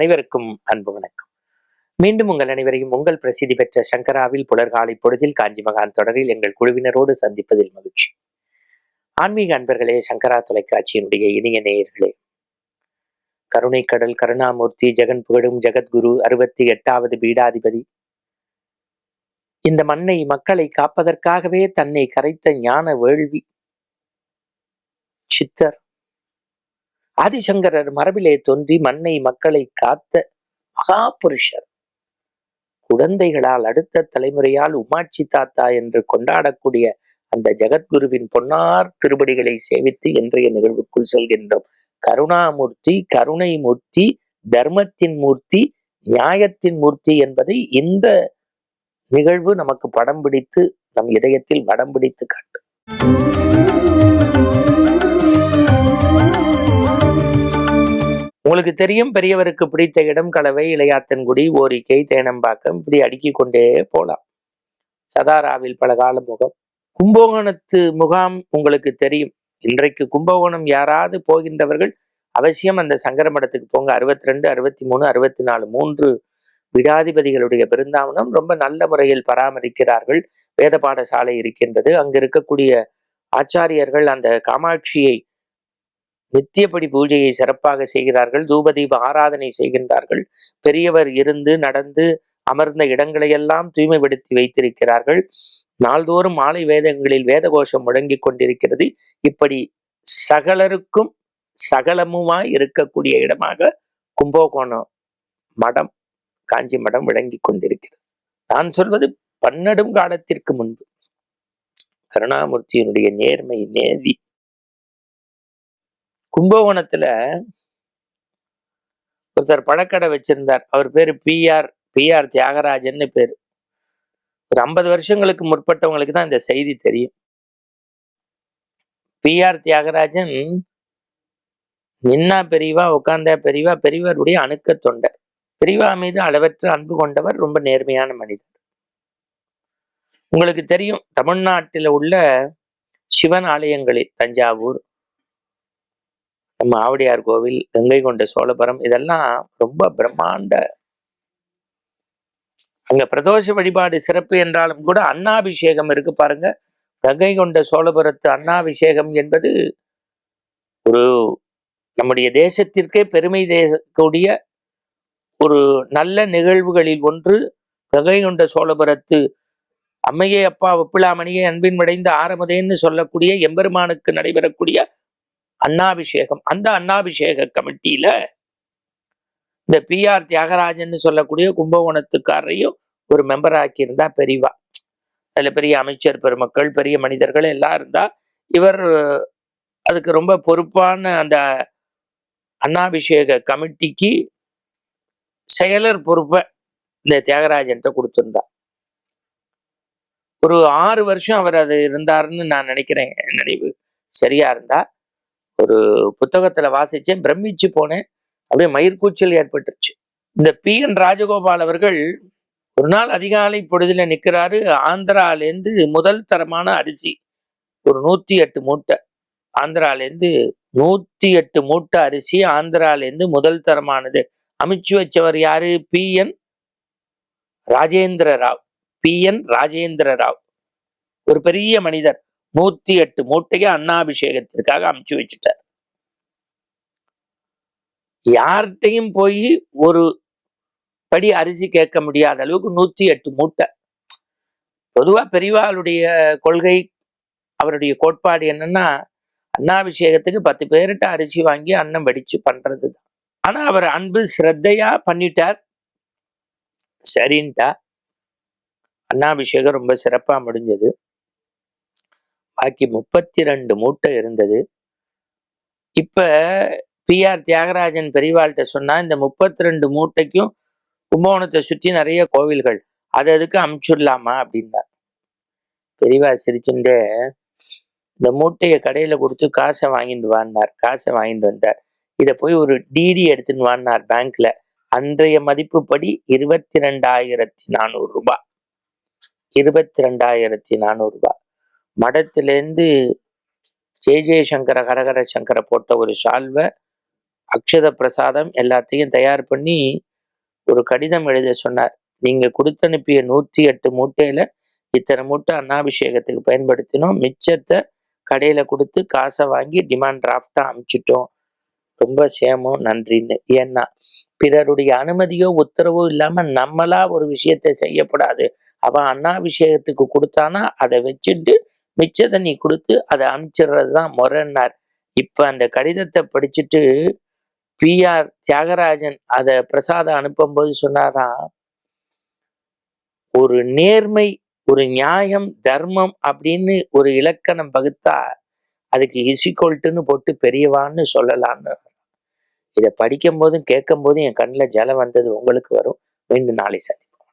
அனைவருக்கும் அன்பு வணக்கம். மீண்டும் உங்கள் அனைவரையும் உங்கள் பிரசித்தி பெற்ற சங்கராவில் புலர்காலை பொழுதில் காஞ்சி மகான் தொடரில் எங்கள் குழுவினரோடு சந்திப்பதில் மகிழ்ச்சி. ஆன்மீக அன்பர்களே சங்கரா தொலைக்காட்சியினுடைய இனிய நேயர்களே. கருணை கடல் கருணாமூர்த்தி ஜெகன் புகழும் ஜெகத்குரு அறுபத்தி எட்டாவது பீடாதிபதி. இந்த மண்ணை மக்களை காப்பதற்காகவே தன்னை கரைத்த ஞான வேள்வி சித்தர் ஆதிசங்கரர் மரபிலே தோன்றி மண்ணை மக்களை காத்த மகாபுருஷர். குழந்தைகளால் அடுத்த தலைமுறையால் உமாட்சி தாத்தா என்று கொண்டாடக்கூடிய அந்த ஜெகத்குருவின் பொன்னார் திருப்படிகளை சேவித்து இன்றைய நிகழ்வுக்குள் செல்கின்றோம். கருணாமூர்த்தி கருணை மூர்த்தி தர்மத்தின் மூர்த்தி நியாயத்தின் மூர்த்தி என்பதை இந்த நிகழ்வு நமக்கு படம் பிடித்து நம் இதயத்தில் வடம் பிடித்து காட்டும். உங்களுக்கு தெரியும் பெரியவருக்கு பிடித்த இடம் கலவை இளையாத்தன்குடி ஓரிக்கை தேனம்பாக்கம் இப்படி அடுக்கி கொண்டே போலாம். சதாராவில் பல கால முகம் கும்பகோணத்து முகாம் உங்களுக்கு தெரியும். இன்றைக்கு கும்பகோணம் யாராவது போகின்றவர்கள் அவசியம் அந்த சங்கர மடத்துக்கு போங்க. அறுபத்தி ரெண்டு அறுபத்தி மூணு அறுபத்தி நாலு மூன்று விடாதிபதிகளுடைய பிருந்தாவனம் ரொம்ப நல்ல முறையில் பராமரிக்கிறார்கள். வேத பாடசாலை இருக்கின்றது. அங்கு இருக்கக்கூடிய ஆச்சாரியர்கள் அந்த காமாட்சியை நித்தியப்படி பூஜையை சிறப்பாக செய்கிறார்கள் தூபதீப ஆராதனை செய்கின்றார்கள். பெரியவர் இருந்து நடந்து அமர்ந்த இடங்களையெல்லாம் தூய்மைப்படுத்தி வைத்திருக்கிறார்கள். நாள்தோறும் மாலை வேதங்களில் வேதகோஷம் முழங்கிக் கொண்டிருக்கிறது. இப்படி சகலருக்கும் சகலமுமாய் இருக்கக்கூடிய இடமாக கும்பகோணம் மடம் காஞ்சி மடம் விளங்கி கொண்டிருக்கிறது. நான் சொல்வது பன்னெடும் காலத்திற்கு முன்பு. கருணாமூர்த்தியினுடைய நேர்மை நேதி கும்பகோணத்துல ஒருத்தர் பழக்கடை வச்சிருந்தார். அவர் பேரு பிஆர் பிஆர் தியாகராஜன்னு பேரு. ஒரு ஐம்பது வருஷங்களுக்கு முற்பட்டவங்களுக்கு தான் இந்த செய்தி தெரியும். பிஆர் தியாகராஜன் நின்னா பெரியவா உட்கார்ந்தா பெரியவா பெரியவருடைய அணுக்க தொண்டர். பெரியவா மீது அளவற்ற அன்பு கொண்டவர் ரொம்ப நேர்மையான மனிதர். உங்களுக்கு தெரியும் தமிழ்நாட்டில் உள்ள சிவன் ஆலயங்களில் தஞ்சாவூர் மாவடியார் ஆவடியார் கோவில் கங்கை கொண்ட சோழபுரம் இதெல்லாம் ரொம்ப பிரம்மாண்ட அங்க பிரதோஷ வழிபாடு சிறப்பு என்றாலும் கூட அண்ணாபிஷேகம் இருக்கு பாருங்க. கங்கை கொண்ட சோழபுரத்து அண்ணாபிஷேகம் என்பது ஒரு நம்முடைய தேசத்திற்கே பெருமை தேசக்கூடிய ஒரு நல்ல நிகழ்வுகளில் ஒன்று. கங்கை கொண்ட சோழபுரத்து அம்மையே அப்பா ஒப்பிலாமணியே அன்பின் விடைந்த ஆரமுதேன்னு சொல்லக்கூடிய எம்பெருமானுக்கு நடைபெறக்கூடிய அண்ணாபிஷேகம். அந்த அண்ணாபிஷேக கமிட்டியில இந்த பிஆர் தியாகராஜன் சொல்லக்கூடிய கும்பகோணத்துக்காரரையும் ஒரு மெம்பர் ஆக்கியிருந்தா பெரியவா அதில் பெரிய அமைச்சர் பெருமக்கள் பெரிய மனிதர்கள் எல்லாம் இருந்தா இவர் அதுக்கு ரொம்ப பொறுப்பான அந்த அண்ணாபிஷேக கமிட்டிக்கு செயலர் பொறுப்பை இந்த தியாகராஜன்ட்ட கொடுத்துருந்தா. ஒரு ஆறு வருஷம் அவர் அது இருந்தாருன்னு நான் நினைக்கிறேன். என் நினைவு சரியா இருந்தா ஒரு புத்தகத்துல வாசிச்சேன் பிரமிச்சு போனேன். அப்படியே மயிர்கூச்சல் ஏற்பட்டுருச்சு. இந்த பி. என். ராஜகோபால் அவர்கள் ஒரு நாள் அதிகாலை பொழுதுல நிற்கிறாரு. ஆந்திராலேருந்து முதல் தரமான அரிசி ஒரு நூத்தி எட்டு மூட்டை. ஆந்திராலேருந்து நூத்தி எட்டு மூட்டை அரிசி ஆந்திராலேருந்து முதல் தரமானது. அமைச்சு வச்சவர் யாரு? P. N. Rajendra Rao. P. N. Rajendra Rao. ஒரு பெரிய மனிதர். நூத்தி எட்டு மூட்டையை அன்னாபிஷேகத்திற்காக அமுச்சு வச்சுட்டார். யார்கிட்டையும் போய் ஒரு படி அரிசி கேட்க முடியாத அளவுக்கு நூத்தி எட்டு மூட்டை. பொதுவா பெரியவாளுடைய கொள்கை அவருடைய கோட்பாடு என்னன்னா அன்னாபிஷேகத்துக்கு பத்து பேர்கிட்ட அரிசி வாங்கி அன்னம் வடிச்சு பண்றது தான் ஆனா அவர் அன்பு சிரத்தையா பண்ணிட்டார். சரின்ட்டா. அன்னாபிஷேகம் ரொம்ப சிறப்பா முடிஞ்சது. பாக்கி முப்பத்தி ரெண்டு மூட்டை இருந்தது. இப்ப பி ஆர் தியாகராஜன் பெரியவாள்கிட்ட சொன்னா இந்த முப்பத்தி ரெண்டு மூட்டைக்கும் கும்பகோணத்தை சுற்றி நிறைய கோவில்கள் அது அதுக்கு அமுச்சிடலாமா அப்படின்னா. பெரியவா சிரிச்சுட்டு இந்த மூட்டையை கடையில கொடுத்து காசை வாங்கிட்டு வான்னார் காசை வாங்கிட்டு வந்தார். இதை போய் ஒரு டிடி எடுத்துன்னு வான்னார் பேங்க்ல. அன்றைய மதிப்புப்படி இருபத்தி ரெண்டாயிரத்தி நானூறு ரூபாய். இருபத்தி ரெண்டாயிரத்தி நானூறு ரூபாய். மடத்திலேருந்து ஜெய ஜெயசங்கர ஹரஹர சங்கர போட்ட ஒரு சால்வை அக்ஷத பிரசாதம் எல்லாத்தையும் தயார் பண்ணி ஒரு கடிதம் எழுத சொன்னார். நீங்கள் கொடுத்தனுப்பிய நூற்றி எட்டு மூட்டையில இத்தனை மூட்டை அன்னாபிஷேகத்துக்கு பயன்படுத்தினோம். மிச்சத்தை கடையில் கொடுத்து காசை வாங்கி டிமாண்ட் டிராஃப்டாக அமுச்சிட்டோம். ரொம்ப சேமம் நன்றின்னு. ஏன்னா பிறருடைய அனுமதியோ உத்தரவோ இல்லாம நம்மளா ஒரு விஷயத்தை செய்யப்படாது. அவன் அன்னாபிஷேகத்துக்கு கொடுத்தானா அதை வச்சுட்டு மிச்சத்தை நீ கொடுத்து அதை அனுப்பிச்சிடுறது தான் முறைன்னார் இப்ப அந்த கடிதத்தை படிச்சுட்டு பிஆர் தியாகராஜன் அதை பிரசாதம் அனுப்பும்போது சொன்னாராம் ஒரு நேர்மை ஒரு நியாயம் தர்மம் அப்படின்னு ஒரு இலக்கணம் பகுத்தா அதுக்கு இசிகோல்ட்டுன்னு போட்டு பெரியவான்னு சொல்லலாம்னு. இதை படிக்கும் போதும் கேட்கும் போதும் என் கண்ணில் ஜலம் வந்தது. உங்களுக்கு வரும். மீண்டும் நாளை சந்திப்போம்.